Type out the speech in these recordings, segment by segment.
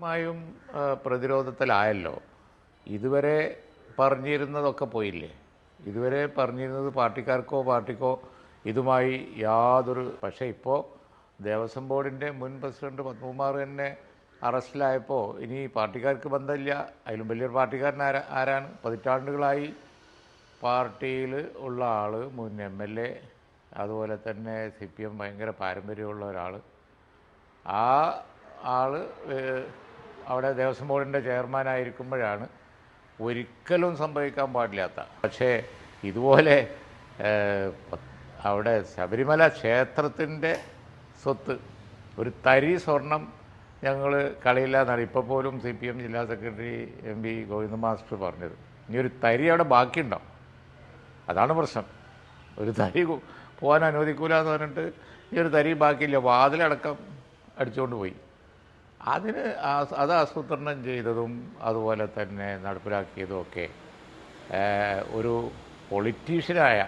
പൂർണമായും പ്രതിരോധത്തിലായല്ലോ. ഇതുവരെ പറഞ്ഞിരുന്നതൊക്കെ പോയില്ലേ? ഇതുവരെ പറഞ്ഞിരുന്നത് പാർട്ടിക്കാർക്കോ പാർട്ടിക്കോ ഇതുമായി യാതൊരു പക്ഷേ ഇപ്പോൾ ദേവസ്വം ബോർഡിന്റെ മുൻ പ്രസിഡന്റ് പത്മകുമാർ തന്നെ അറസ്റ്റിലായപ്പോൾ ഇനി പാർട്ടിക്കാർക്ക് ബന്ധമില്ല. അതിലും വലിയൊരു പാർട്ടിക്കാരൻ ആരാ ആരാണ്? പതിറ്റാണ്ടുകളായി പാർട്ടിയിൽ ഉള്ള ആൾ മുൻ എം എൽ എ അതുപോലെ തന്നെ സി പി എം ഭയങ്കര പാരമ്പര്യമുള്ള ഒരാൾ ആ ആൾ അവിടെ ദേവസ്വം ബോർഡിന്റെ ചെയർമാനായിരിക്കുമ്പോഴാണ് ഒരിക്കലും സംഭവിക്കാൻ പാടില്ലാത്ത. പക്ഷേ ഇതുപോലെ അവിടെ ശബരിമല ക്ഷേത്രത്തിന്റെ സ്വത്ത് ഒരു തരി സ്വർണം ഞങ്ങൾ കളിയില്ല എന്നാണ് ഇപ്പോൾ പോലും സി പി എം ജില്ലാ secretary M P Govinda master പറഞ്ഞത്. ഇനി ഒരു തരി അവിടെ ബാക്കിയുണ്ടാവും. അതാണ് പ്രശ്നം. ഒരു തരി പോകാൻ അനുവദിക്കൂല എന്ന് പറഞ്ഞിട്ട് ഈ ഒരു തരി ബാക്കിയില്ല. വാതിലടക്കം അടിച്ചുകൊണ്ട് പോയി. അതിന് അത് ആസൂത്രണം ചെയ്തതും അതുപോലെ തന്നെ നടപ്പിലാക്കിയതും ഒക്കെ ഏഹ്, ഒരു പൊളിറ്റീഷ്യനായ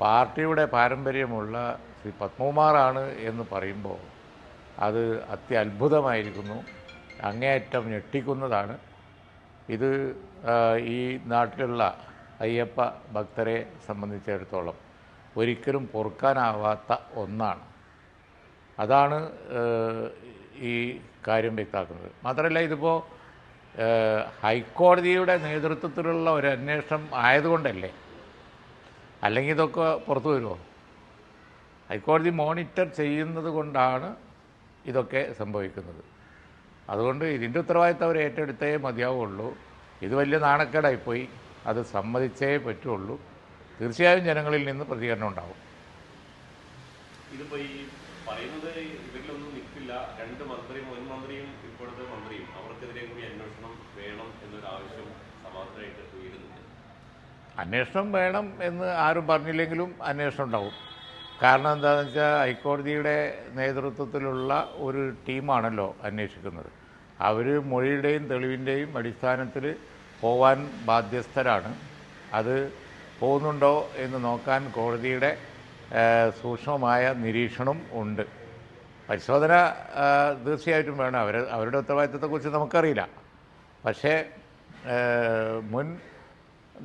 പാർട്ടിയുടെ പാരമ്പര്യമുള്ള ശ്രീ പത്മകുമാറാണ് എന്ന് പറയുമ്പോൾ അത് അത്യത്ഭുതമായിരിക്കുന്നു അങ്ങേയറ്റം ഞെട്ടിക്കുന്നതാണ്. ഇത് ഈ നാട്ടിലുള്ള അയ്യപ്പ ഭക്തരെ സംബന്ധിച്ചിടത്തോളം ഒരിക്കലും പൊറുക്കാനാവാത്ത ഒന്നാണ്. അതാണ് ഈ കാര്യം വ്യക്തമാക്കുന്നത്. മാത്രമല്ല ഇതിപ്പോൾ ഹൈക്കോടതിയുടെ നേതൃത്വത്തിലുള്ള ഒരു അന്വേഷണം ആയതുകൊണ്ടല്ലേ? അല്ലെങ്കിൽ ഇതൊക്കെ പുറത്തു വരുമോ? ഹൈക്കോടതി മോണിറ്റർ ചെയ്യുന്നത് കൊണ്ടാണ് ഇതൊക്കെ സംഭവിക്കുന്നത്. അതുകൊണ്ട് ഇതിന്റെ ഉത്തരവാദിത്തം അവർ ഏറ്റെടുത്തേ മതിയാവുള്ളൂ. ഇത് വലിയ നാണക്കേടായിപ്പോയി. അത് സമ്മതിച്ചേ പറ്റുള്ളൂ. തീർച്ചയായും ജനങ്ങളിൽ നിന്ന് പ്രതികരണം ഉണ്ടാവും. ഇതിപ്പോൾ ഈ പറയുന്നത് രണ്ട് മന്ത്രിയും മുൻ മന്ത്രിയും ഇപ്പോഴത്തെ മന്ത്രിയും അവർക്കെതിരെ കൂടി അന്വേഷണം വേണം എന്നൊരു ആവശ്യം സമാന്തരമായിട്ട് ഉയരുന്നുണ്ട്. അന്വേഷണം വേണം എന്ന് ആരും പറഞ്ഞില്ലെങ്കിലും അന്വേഷണം ഉണ്ടാവും. കാരണം എന്താണെന്ന് വെച്ചാൽ ഹൈക്കോടതിയുടെ നേതൃത്വത്തിലുള്ള ഒരു ടീമാണല്ലോ അന്വേഷിക്കുന്നത്. അവർ മൊഴിയുടെയും തെളിവിന്റെയും അടിസ്ഥാനത്തിൽ പോവാൻ ബാധ്യസ്ഥരാണ്. അത് പോകുന്നുണ്ടോ എന്ന് നോക്കാൻ കോടതിയുടെ സൂക്ഷ്മമായ നിരീക്ഷണം ഉണ്ട്. പരിശോധന തീർച്ചയായിട്ടും വേണം. അവർ അവരുടെ ഉത്തരവാദിത്തത്തെക്കുറിച്ച് നമുക്കറിയില്ല. പക്ഷേ മുൻ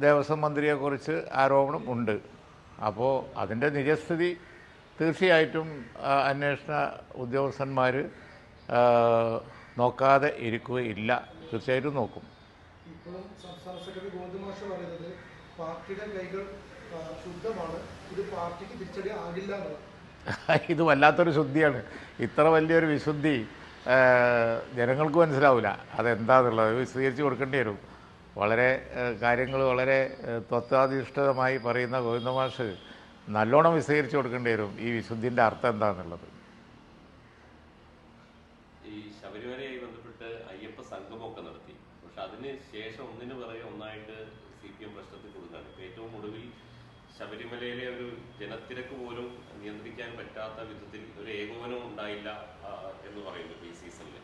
ദേവസ്വം മന്ത്രിയെക്കുറിച്ച് ആരോപണം ഉണ്ട്. അപ്പോൾ അതിന്റെ നിജസ്ഥിതി തീർച്ചയായിട്ടും അന്വേഷണ ഉദ്യോഗസ്ഥന്മാർ നോക്കാതെ ഇരിക്കുകയില്ല. തീർച്ചയായിട്ടും നോക്കും. ഇപ്പോഴും സെക്രട്ടറി പറയുന്നത് പാർട്ടിയുടെ കൈകൾ ശുദ്ധമാണ്. ഇത് പാർട്ടിക്ക് തിരിച്ചടി ആകില്ല എന്നുള്ളത് ഇത് വല്ലാത്തൊരു ശുദ്ധിയാണ്. ഇത്ര വലിയൊരു വിശുദ്ധി ജനങ്ങൾക്ക് മനസ്സിലാവില്ല അതെന്താന്നുള്ളത് വിശദീകരിച്ച് കൊടുക്കേണ്ടി വരും. വളരെ കാര്യങ്ങൾ വളരെ തത്വാധിഷ്ഠിതമായി പറയുന്ന ഗോവിന്ദമാഷ് നല്ലോണം വിശദീകരിച്ച് കൊടുക്കേണ്ടി വരും. ഈ വിശുദ്ധിന്റെ അർത്ഥം എന്താണെന്നുള്ളത് ഈ ശബരിമലയുമായി ബന്ധപ്പെട്ട് അയ്യപ്പ സംഗമമൊക്കെ നടത്തി. പക്ഷെ അതിന് ശേഷം ഒന്നിനു പിറകെ ഒന്നായിട്ട് സി പി എം പ്രശ്നത്തിൽ കൊടുക്കുകയാണ് ഏറ്റവും ഒടുവിൽ ശബരിമലയിലെ ഒരു ജനത്തിരക്ക് പോലും നിയന്ത്രിക്കാൻ പറ്റാത്ത വിധത്തിൽ ഒരു ഏകോപനവും ഉണ്ടായില്ല എന്ന് പറയുന്നു ഈ സീസണിൽ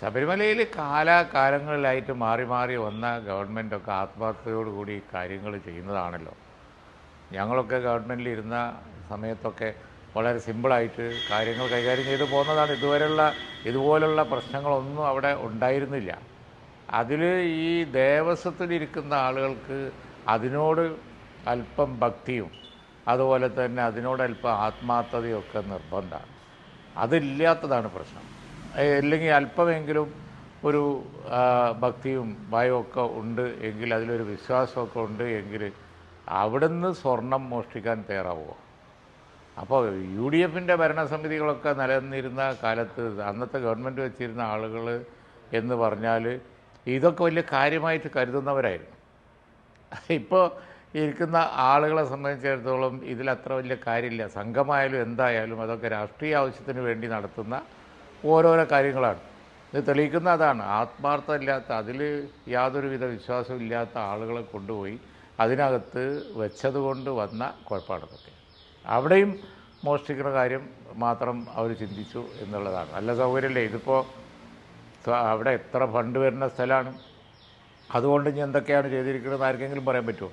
ശബരിമലയിൽ കാലാകാലങ്ങളിലായിട്ട് മാറി മാറി വന്ന ഗവൺമെന്റൊക്കെ ആത്മാർത്ഥതയോടുകൂടി കാര്യങ്ങൾ ചെയ്യുന്നതാണല്ലോ. ഞങ്ങളൊക്കെ ഗവൺമെന്റിൽ ഇരുന്ന സമയത്തൊക്കെ വളരെ സിമ്പിളായിട്ട് കാര്യങ്ങൾ കൈകാര്യം ചെയ്തു പോകുന്നതാണ്. ഇതുവരെയുള്ള ഇതുപോലുള്ള പ്രശ്നങ്ങളൊന്നും അവിടെ ഉണ്ടായിരുന്നില്ല. അതിൽ ഈ ദേവസ്വത്തിലിരിക്കുന്ന ആളുകൾക്ക് അതിനോട് അല്പം ഭക്തിയും അതുപോലെ തന്നെ അതിനോട് അല്പം ആത്മാർത്ഥതയൊക്കെ നിർബന്ധമാണ്. അതില്ലാത്തതാണ് പ്രശ്നം. അല്ലെങ്കിൽ അല്പമെങ്കിലും ഒരു ഭക്തിയും ഭയമൊക്കെ ഉണ്ട് എങ്കിൽ അതിലൊരു വിശ്വാസമൊക്കെ ഉണ്ട് എങ്കിൽ അവിടുന്ന് സ്വർണം മോഷ്ടിക്കാൻ തയ്യാറാവുമോ അപ്പോൾ യു ഡി എഫിന്റെ ഭരണസമിതികളൊക്കെ നിലനിന്നിരുന്ന കാലത്ത് അന്നത്തെ ഗവൺമെന്റ് വെച്ചിരുന്ന ആളുകൾ എന്ന് പറഞ്ഞാൽ ഇതൊക്കെ വലിയ കാര്യമായിട്ട് കരുതുന്നവരായിരുന്നു. ഇപ്പോൾ ഇരിക്കുന്ന ആളുകളെ സംബന്ധിച്ചിടത്തോളം ഇതിലത്ര വലിയ കാര്യമില്ല. സംഘമായാലും എന്തായാലും അതൊക്കെ രാഷ്ട്രീയ ആവശ്യത്തിന് വേണ്ടി നടത്തുന്ന ഓരോരോ കാര്യങ്ങളാണ്. ഇത് തെളിയിക്കുന്ന അതാണ്. ആത്മാർത്ഥമില്ലാത്ത അതിൽ യാതൊരുവിധ വിശ്വാസവും ഇല്ലാത്ത ആളുകളെ കൊണ്ടുപോയി അതിനകത്ത് വെച്ചതുകൊണ്ട് വന്ന കുഴപ്പമാണതൊക്കെ അവിടെയും മോഷ്ടിക്കുന്ന കാര്യം മാത്രം അവർ ചിന്തിച്ചു എന്നുള്ളതാണ്. നല്ല സൗകര്യമല്ലേ? ഇതിപ്പോൾ അവിടെ എത്ര ഫണ്ട് വരുന്ന സ്ഥലമാണ്? അതുകൊണ്ട് ഇനി എന്തൊക്കെയാണ് ചെയ്തിരിക്കുന്നത് ആർക്കെങ്കിലും പറയാൻ പറ്റുമോ?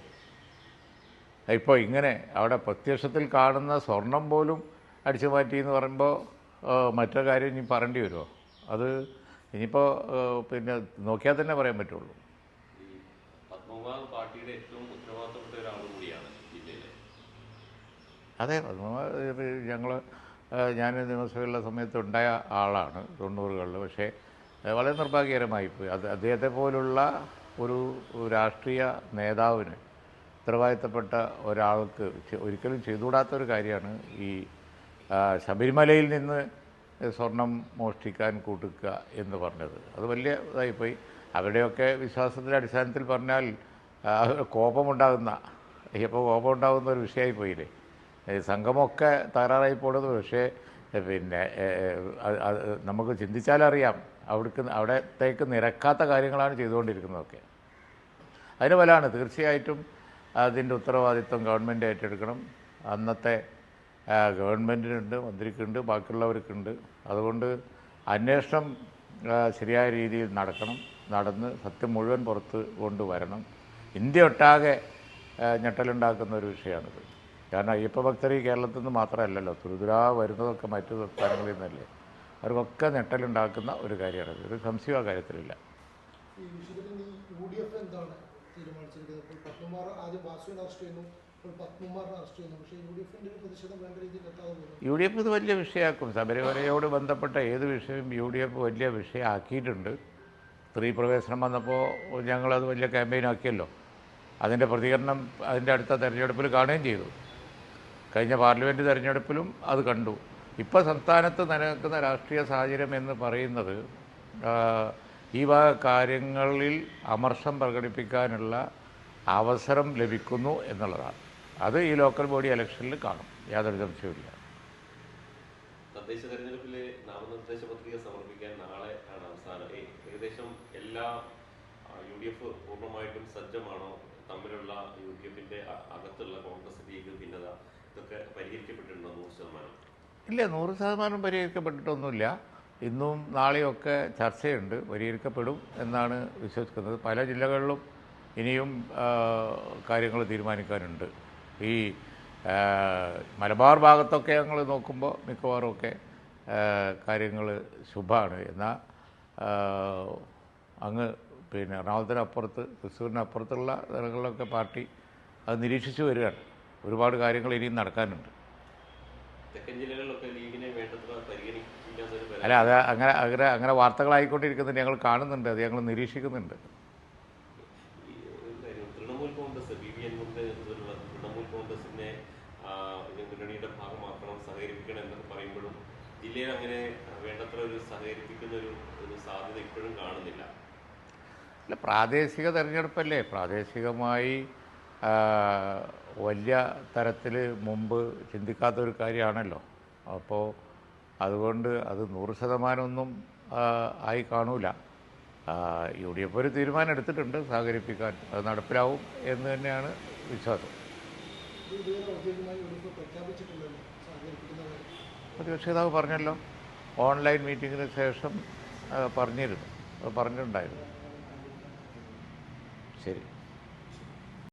ഇപ്പോൾ ഇങ്ങനെ അവിടെ പ്രത്യക്ഷത്തിൽ കാണുന്ന സ്വർണം പോലും അടിച്ചു മാറ്റി എന്ന് പറയുമ്പോൾ മറ്റൊരു കാര്യം ഇനി പറയേണ്ടി വരുമോ? അത് ഇനിയിപ്പോൾ പിന്നെ നോക്കിയാൽ തന്നെ പറയാൻ പറ്റുള്ളൂ. പത്മകുമാർ പാർട്ടിയുടെ ഏറ്റവും ഉത്തരവാദിത്തപ്പെട്ട ഒരാൾ കൂടിയാണ് അതെ ഞങ്ങൾ ഞാൻ നിയമസഭയിലുള്ള സമയത്ത് ഉണ്ടായ ആളാണ് തൊണ്ണൂറുകളിൽ പക്ഷേ വളരെ നിർഭാഗ്യകരമായി പോയി. അത് അദ്ദേഹത്തെ പോലുള്ള ഒരു രാഷ്ട്രീയ നേതാവിന് ഉത്തരവാദിത്തപ്പെട്ട ഒരാൾക്ക് ഒരിക്കലും ചെയ്തുകൂടാത്ത ഒരു കാര്യമാണ് ഈ ശബരിമലയിൽ നിന്ന് സ്വർണം മോഷ്ടിക്കാൻ കൂട്ടുക എന്ന് പറഞ്ഞത്. അത് വലിയ ഇതായിപ്പോയി. അവരുടെയൊക്കെ വിശ്വാസത്തിന്റെ അടിസ്ഥാനത്തിൽ പറഞ്ഞാൽ കോപമുണ്ടാകുന്ന ഇപ്പോൾ കോപമുണ്ടാകുന്ന ഒരു വിഷയമായി പോയില്ലേ സംഘമൊക്കെ തകരാറായി പോണത് പക്ഷേ പിന്നെ നമുക്ക് ചിന്തിച്ചാലറിയാം അവിടേക്ക് അവിടത്തേക്ക് നിരക്കാത്ത കാര്യങ്ങളാണ് ചെയ്തുകൊണ്ടിരിക്കുന്നതൊക്കെ. അതിന് ബലമാണ് തീർച്ചയായിട്ടും അതിന്റെ ഉത്തരവാദിത്വം ഗവൺമെന്റ് ഏറ്റെടുക്കണം. അന്നത്തെ ഗവൺമെന്റിനുണ്ട് മന്ത്രിക്കുണ്ട് ബാക്കിയുള്ളവർക്കുണ്ട്. അതുകൊണ്ട് അന്വേഷണം ശരിയായ രീതിയിൽ നടക്കണം നടന്ന് സത്യം മുഴുവൻ പുറത്ത് കൊണ്ടുവരണം. ഇന്ത്യ ഒട്ടാകെ ഞെട്ടലുണ്ടാക്കുന്ന ഒരു വിഷയമാണിത്. കാരണം അയ്യപ്പ ഭക്തർ ഈ കേരളത്തിൽ നിന്ന് മാത്രമല്ലല്ലോ തുരുതുരാ വരുന്നതൊക്കെ മറ്റു സംസ്ഥാനങ്ങളിൽ നിന്നല്ലേ. അവർക്കൊക്കെ ഞെട്ടലുണ്ടാക്കുന്ന ഒരു കാര്യമാണിത്. ഒരു സംശയം ആ കാര്യത്തിലില്ല ഈ വിഷയത്തിൽ ഈ യു ഡി എഫ് എന്താണ് തീരുമാനിച്ചിരിക്കുന്നത്. ഇപ്പോൾ പത്മകുമാർ ആദ്യം വാസുവിനെ അറസ്റ്റ് ചെയ്യുന്നു. പക്ഷേ യു ഡി ഒരു യു ഡി എഫ് ഇത് വലിയ വിഷയമാക്കും. ശബരിമലയോട് ബന്ധപ്പെട്ട ഏത് വിഷയവും യു ഡി എഫ് വലിയ വിഷയമാക്കിയിട്ടുണ്ട്. സ്ത്രീ പ്രവേശനം വന്നപ്പോൾ ഞങ്ങളത് വലിയ ക്യാമ്പയിനാക്കിയല്ലോ അതിന്റെ പ്രതികരണം അതിന്റെ അടുത്ത തെരഞ്ഞെടുപ്പിൽ കാണുകയും ചെയ്തു. കഴിഞ്ഞ പാർലമെന്റ് തെരഞ്ഞെടുപ്പിലും അത് കണ്ടു. ഇപ്പോൾ സംസ്ഥാനത്ത് നിലനിൽക്കുന്ന രാഷ്ട്രീയ സാഹചര്യം എന്ന് പറയുന്നത് ഈ വക കാര്യങ്ങളിൽ അമർഷം പ്രകടിപ്പിക്കാനുള്ള അവസരം ലഭിക്കുന്നു എന്നുള്ളതാണ്. അത് ഈ ലോക്കൽ ബോഡി ഇലക്ഷനിൽ കാണും. യാതൊരു സംശയവുമില്ല. തദ്ദേശ തെരഞ്ഞെടുപ്പിലെ നാമനിർദ്ദേശ പത്രിക സമർപ്പിക്കാൻ നാളെ ആണ് അവസാനം. ഏകദേശം എല്ലാ യു ഡി എഫ് പൂർണമായിട്ടും സജ്ജമാണോ? തമ്മിലുള്ള യു ഡി എഫിന്റെ അകത്തുള്ള കോൺഗ്രസ് ലീഗ് ഭിന്നത ഇതൊക്കെ പരിഹരിക്കപ്പെട്ടിട്ടുണ്ടോ നൂറ് ശതമാനം? ഇല്ല നൂറ് ശതമാനം പരിഹരിക്കപ്പെട്ടിട്ടൊന്നുമില്ല. ഇന്നും നാളെയൊക്കെ ചർച്ചയുണ്ട് പരിഹരിക്കപ്പെടും എന്നാണ് വിശ്വസിക്കുന്നത്. പല ജില്ലകളിലും ഇനിയും കാര്യങ്ങൾ തീരുമാനിക്കാനുണ്ട്. ഈ മലബാർ ഭാഗത്തൊക്കെ ഞങ്ങൾ നോക്കുമ്പോൾ മിക്കവാറും ഒക്കെ കാര്യങ്ങൾ ശുഭമാണ്. എന്നാൽ അങ്ങ് പിന്നെ എറണാകുളത്തിനപ്പുറത്ത് തൃശ്ശൂരിനപ്പുറത്തുള്ള സ്ഥലങ്ങളിലൊക്കെ പാർട്ടി അത് നിരീക്ഷിച്ചു വരികയാണ്. ഒരുപാട് കാര്യങ്ങൾ ഇനിയും നടക്കാനുണ്ട്. തെക്കൻ ജില്ലകളിലൊക്കെ ലീഗിനെ വേണ്ടത്ര പരിഗണിക്കാത്തൊരു പരാതി അല്ല അത് അങ്ങനെ അങ്ങനെ അങ്ങനെ വാർത്തകളായിക്കൊണ്ടിരിക്കുന്നത് ഞങ്ങൾ കാണുന്നുണ്ട്. അത് ഞങ്ങൾ നിരീക്ഷിക്കുന്നുണ്ട്. ഈ ഒരു കാര്യം, തൃണമൂൽ കോൺഗ്രസ് ബി വി എൻമുന്റെ തൃണമൂൽ കോൺഗ്രസിനെ മുന്നണിയുടെ ഭാഗമാക്കണം സഹകരിപ്പിക്കണം എന്നൊക്കെ പറയുമ്പോഴും ജില്ലയിൽ അങ്ങനെ വേണ്ടത്ര ഒരു സഹകരിപ്പിക്കുന്ന ഒരു ഒരു സാധ്യത ഇപ്പോഴും കാണുന്നില്ല. അല്ല പ്രാദേശിക തെരഞ്ഞെടുപ്പല്ലേ? പ്രാദേശികമായി വലിയ തരത്തിൽ മുമ്പ് ചിന്തിക്കാത്തൊരു കാര്യമാണല്ലോ. അപ്പോൾ അതുകൊണ്ട് അത് നൂറ് ശതമാനമൊന്നും ആയി കാണൂല. യു ഡി എഫ് ഒരു തീരുമാനം എടുത്തിട്ടുണ്ട് സഹകരിപ്പിക്കാൻ അത് നടപ്പിലാവും എന്ന് തന്നെയാണ് വിശ്വാസം. പ്രതിപക്ഷ നേതാവ് പറഞ്ഞല്ലോ ഓൺലൈൻ മീറ്റിങ്ങിന് ശേഷം പറഞ്ഞിരുന്നു അത് പറഞ്ഞിട്ടുണ്ടായിരുന്നു. ശരി.